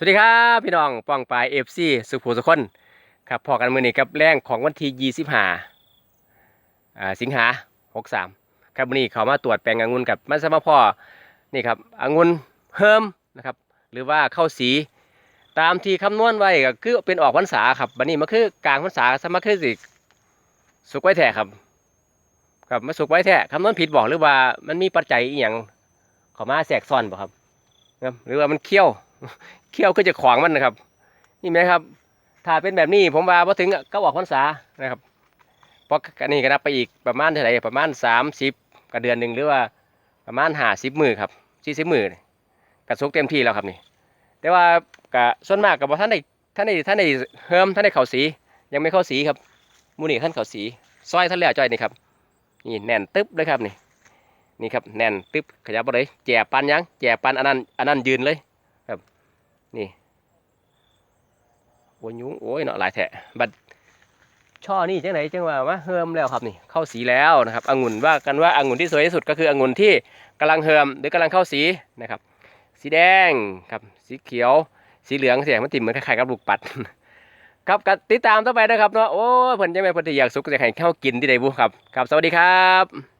สวัสดีครับพี่น้องป้องปลายเอฟซีสุภูสุคนครับพอกันมือนี้กับแรงของวันที่25อ่าสิงหา63ครับวันนี้เขามาตรวจแปลงองุ่นกับมันสมาพ่อนี่ครับองุ่นเฮิมนะครับหรือว่าเข้าสีตามที่คำนวณไว้ก็คือเป็นออกพรรษาครับบันนี้มันคือกลางพรรษาสมาคือสิสุกไว้แท้ครับครับมาสุกไว้แท้คำนวณผิดบอกหรือว่ามันมีปัจจัยอีหยังเขามาแทรกซ้อนบ่ครับครับหรือว่ามันเคี่ยว เคี่ยวก็จะขวางมันนะครับ นี่ไหมครับ ถ้าเป็นแบบนี้ผมว่าพอถึงก็ออกพรรษานะครับเพราะอันนี้ก็นับไปอีกประมาณเท่าไหร่ประมาณสามสิบกับเดือนหนึ่งหรือว่าประมาณห้าสิบมือครับสี่สิบมือกระสุกเต็มที่แล้วครับนี่แต่ว่ากะส่วนมากกับท่านได้ท่านได้ท่านได้เฮิมท่านได้เข่าสียังไม่เข้าสีครับมูนี่ท่านเข่าสีซอยท่านแล้วจอยนี่ครับนี่แน่นตึ๊บเลยครับนี่นี่ครับแน่นตึ๊บขยับไปเลยแจ่ปันยังแจ่ปันอันนั้นอันนั้นยืนเลย นี่โอ้ยยุงโอ้ยเนาะหลายแทะบัดช่อนี่จังไหนจังว่ามาเฮิมแล้วครับนี่เข้าสีแล้วนะครับองุ่นว่ากันว่าองุ่นที่สวยที่สุดก็คือองุ่นที่กำลังเฮิมหรือกำลังเข้าสีนะครับ สีแดงครับสีเขียว สีเหลืองเสีแดงมันติดเหมือนคล้ายๆกับลูกปัดครับก็ติดตามต่อไปนะครับเนาะโอ้เพิ่นจะไม่เพิ่นที่อยากสุกจะให้เข้ากินที่ใดบุครับครับ สวัสดีครับ